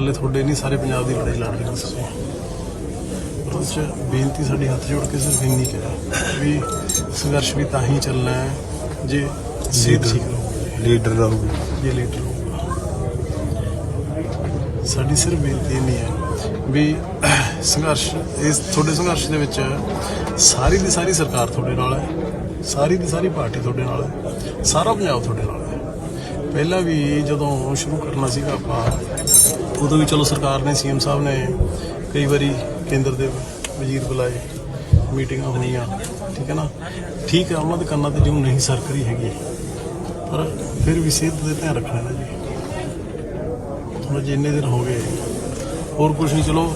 ਇਕੱਲੇ ਤੁਹਾਡੇ ਨਹੀਂ ਸਾਰੇ ਪੰਜਾਬ ਦੀ ਲੜਾਈ ਲੜ ਰਹੇ ਹਾਂ ਤੁਸੀਂ ਉਸ 'ਚ ਬੇਨਤੀ ਸਾਡੀ ਹੱਥ ਜੋੜ ਕੇ ਸਿਰਫ ਇੰਨੀ ਕਰਾਂ ਵੀ ਸੰਘਰਸ਼ ਵੀ ਤਾਂ ਹੀ ਚੱਲਣਾ ਹੈ ਜੇ ਰਹੂਗੀ ਲੀਡਰ ਰਹੂਗਾ ਜੇ ਲੀਡਰ ਹੋਊਗਾ ਸਾਡੀ ਸਿਰਫ ਬੇਨਤੀ ਇੰਨੀ ਹੈ ਵੀ ਸੰਘਰਸ਼ ਇਸ ਤੁਹਾਡੇ ਸੰਘਰਸ਼ ਦੇ ਵਿੱਚ ਸਾਰੀ ਦੀ ਸਾਰੀ ਸਰਕਾਰ ਤੁਹਾਡੇ ਨਾਲ ਹੈ ਸਾਰੀ ਦੀ ਸਾਰੀ ਪਾਰਟੀ ਤੁਹਾਡੇ ਨਾਲ ਹੈ ਸਾਰਾ ਪੰਜਾਬ ਤੁਹਾਡੇ ਨਾਲ ਹੈ। ਪਹਿਲਾਂ ਵੀ ਜਦੋਂ ਸ਼ੁਰੂ ਕਰਨਾ ਸੀਗਾ ਆਪਾਂ, ਉਦੋਂ ਵੀ ਚਲੋ ਸਰਕਾਰ ਨੇ, ਸੀਐਮ ਸਾਹਿਬ ਨੇ ਕਈ ਵਾਰੀ ਕੇਂਦਰ ਦੇ ਵਜ਼ੀਰ ਬੁਲਾਏ, ਮੀਟਿੰਗਾਂ ਹੋਈਆਂ ਠੀਕ ਹੈ ਨਾ? ਠੀਕ ਹੈ, ਉਹਨਾਂ ਦੇ ਕੰਨਾਂ ਤੇ ਜਿਉਂ ਨਹੀਂ ਸਰਕਰੀ ਹੈਗੀ, ਪਰ ਫਿਰ ਵੀ ਸਿਹਤ ਦੇ ਧਿਆਨ ਰੱਖਣਾ ਨਾ ਜੀ। ਹੁਣ ਜੇ ਇੰਨੇ ਦਿਨ ਹੋ ਗਏ, ਹੋਰ ਕੁਝ ਨਹੀਂ, ਚਲੋ,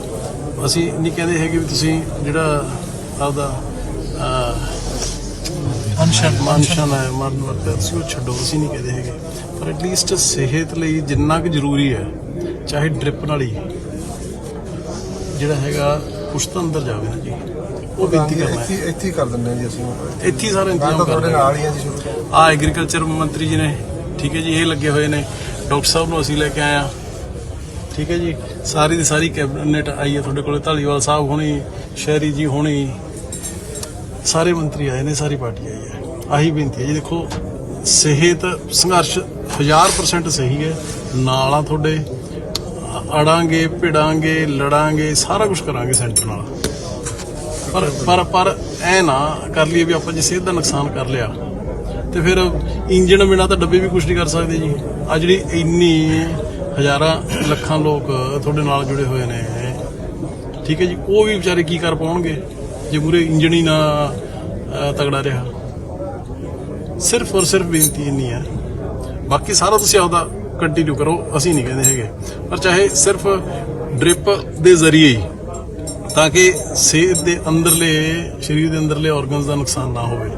ਅਸੀਂ ਨਹੀਂ ਕਹਿੰਦੇ ਹੈਗੇ ਵੀ ਤੁਸੀਂ ਜਿਹੜਾ ਆਪਦਾ ਅਨਸ਼ਨ ਮਨਸ਼ਨ ਹੈ ਮਰਨ ਵਰਤ ਤੁਸੀਂ ਉਹ ਛੱਡੋ ਅਸੀਂ ਨਹੀਂ ਕਹਿੰਦੇ ਹੈਗੇ। ਪਰ ਐਟਲੀਸਟ ਸਿਹਤ ਲਈ ਜਿੰਨਾ ਕੁ ਜ਼ਰੂਰੀ ਹੈ ਚਾਹੇ ਡ੍ਰਿਪ ਨਾਲ ਹੀ ਜਿਹੜਾ ਹੈਗਾ ਕੁਛ ਤਾਂ ਅੰਦਰ ਜਾਵੇ ਨਾ ਜੀ। ਉਹ ਬੇਨਤੀ ਕਰਨਾ ਹੈ। ਇੱਥੇ ਇੱਥੇ ਕਰ ਦਿੰਦੇ ਜੀ ਅਸੀਂ। ਇੱਥੇ ਸਾਰਾ ਇੰਤਜ਼ਾਮ ਕਰ ਰਹੇ ਨਾਲ ਹੀ ਜੀ ਸ਼ੁਰੂ ਆ ਐਗਰੀਕਲਚਰ ਮੰਤਰੀ ਜੀ ਨੇ ਠੀਕ ਹੈ ਜੀ ਇਹ ਲੱਗੇ ਹੋਏ ਨੇ। ਡਾਕਟਰ ਸਾਹਿਬ ਨੂੰ ਅਸੀਂ ਲੈ ਕੇ ਆਏ ਆ ਠੀਕ ਹੈ ਜੀ ਸਾਰੀ ਦੀ ਸਾਰੀ ਕੈਬਨਿਟ ਆਈ ਹੈ ਤੁਹਾਡੇ ਕੋਲੇ ਢਾਲੀਵਾਲ ਸਾਹਿਬ ਹੋਣੀ ਸ਼ਹਿਰੀ ਜੀ ਹੋਣੀ ਸਾਰੇ ਮੰਤਰੀ ਆਏ ਨੇ ਸਾਰੀ ਪਾਰਟੀ ਆਈ ਹੈ। ਆਹੀ ਬੇਨਤੀ ਹੈ ਜੀ, ਦੇਖੋ, ਸਿਹਤ, ਸੰਘਰਸ਼ 1000% ਸਹੀ ਹੈ। ਨਾਲ ਆ ਤੁਹਾਡੇ, ਅੜਾਂਗੇ, ਭਿੜਾਂਗੇ, ਲੜਾਂਗੇ, ਸਾਰਾ ਕੁਝ ਕਰਾਂਗੇ ਸੈਂਟਰ ਨਾਲ। ਪਰ ਪਰ ਪਰ ਐ ਨਾ ਕਰ ਲਈਏ ਵੀ ਆਪਾਂ ਜੇ ਸਿਹਤ ਦਾ ਨੁਕਸਾਨ ਕਰ ਲਿਆ, ਤੇ ਫਿਰ ਇੰਜਣ ਬਿਨਾ ਤਾਂ ਡੱਬੇ ਵੀ ਕੁਝ ਨਹੀਂ ਕਰ ਸਕਦੇ ਜੀ। ਆ ਜਿਹੜੀ ਇੰਨੀ ਹਜ਼ਾਰਾਂ ਲੱਖਾਂ ਲੋਕ ਤੁਹਾਡੇ ਨਾਲ ਜੁੜੇ ਹੋਏ ਨੇ, ਠੀਕ ਹੈ ਜੀ, ਉਹ ਵੀ ਵਿਚਾਰੇ ਕੀ ਕਰ ਪਾਉਣਗੇ? ਜੇ ਪੂਰੇ ਇੰਜਣ ਹੀ ਨਾ ਤਗੜਾ ਰਿਹਾ। ਸਿਰਫ ਔਰ ਸਿਰਫ ਬੇਨਤੀ ਇੰਨੀ ਹੈ। ਬਾਕੀ ਸਾਰਾ ਤੁਸੀਂ ਆਪਦਾ ਕੰਟੀਨਿਊ ਕਰੋ ਅਸੀਂ ਨਹੀਂ ਕਹਿੰਦੇ ਹੈਗੇ। ਪਰ ਚਾਹੇ ਸਿਰਫ ਡ੍ਰਿਪ ਦੇ ਜ਼ਰੀਏ ਹੀ ਤਾਂ ਕਿ ਸਿਹਤ ਦੇ ਅੰਦਰਲੇ ਸਰੀਰ ਦੇ ਅੰਦਰਲੇ ਆਰਗਨਸ ਦਾ ਨੁਕਸਾਨ ਨਾ ਹੋਵੇ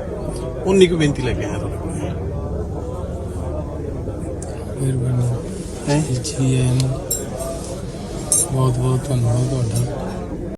ਉਨੀ ਕੁ ਬੇਨਤੀ ਲੈ ਕੇ ਆਇਆ ਤੁਹਾਡੇ ਕੋਲ। ਮਿਹਰਬਾਨੀ। ਹੈਂ? ਜੀ ਬਹੁਤ ਬਹੁਤ ਧੰਨਵਾਦ ਤੁਹਾਡਾ।